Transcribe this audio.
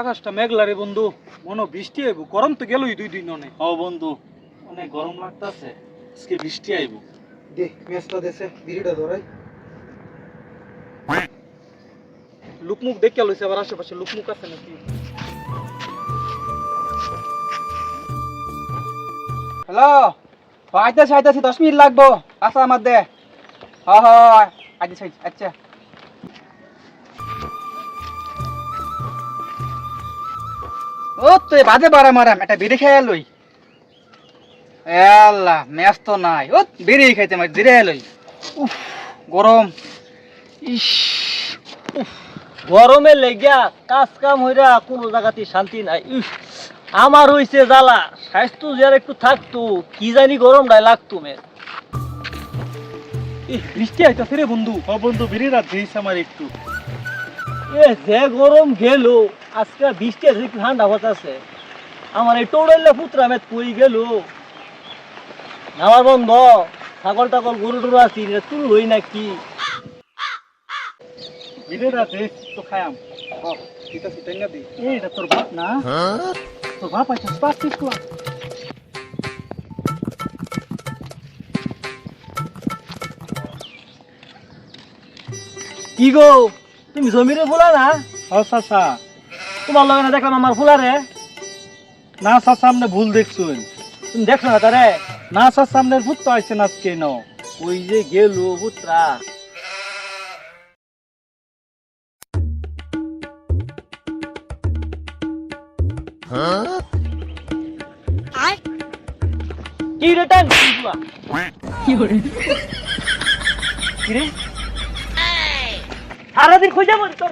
আকাশটা মেঘলা রে বন্ধু। মনে বৃষ্টি আইব। গরম তো গেলই দুই দিন অনেক। ও বন্ধু অনেক গরম লাগতাছে। আজকে বৃষ্টি আইব। দে মেসটা দেশে বিড়িটা ধরাই। লুকমুক দেখে লইছে আবার আশেপাশে লুকমুক আছে নাকি? হ্যালো আইতেছি আইতেছি দশ মিনিট লাগবো। আসা আমার দে। হয় হয় আইতেছি আচ্ছা। ও তো বাজে বারা মারাম একটা বিড়ি খেয়ে লই। আল্লাহ ম্যাচ তো নাই। ও বিড়ি খাইতে মার ধীরে লই। উফ গরম। ইস গরমে লেগিয়া কাজ কাম হইরা কোনো জায়গাতে শান্তি নাই। ইস, আমার হইছে জ্বালা। স্বাস্থ্য যার একটু থাকতো কি জানি গরমটাই লাগতো মেয়ে এই বৃষ্টি আইতাছে রে বন্ধু। ও বন্ধু বিড়ি রাত দিয়েছে আমার একটু। এ যে গরম গেল আজকে বৃষ্টি আছে ঠান্ডা হতাছে আমার এই টোড়াইলে পুত্রা মেত কই গেল। আমার বন্ধ ছাগল টাগল গরু টরু আছি তুল হই রাত দিয়েছি তো খায়াম। ঠিক আছে না দি? এইটা তোর বাপ না? তোর বাপ আছে বাপ ঠিক কর কি গো? তুমি জমিরে ফুলা না? ও চাচা। তোমার লগে না দেখলাম আমার ফুলারে? না চাচা সামনে ভুল দেখছুন। তুমি দেখছ না তারে? না চাচা সামনে ভূত তো আইছে না আজকে ন ওই যে গেল পুত্রা কি রে টান? কি রে? সারাদিন খুঁজে মন তোর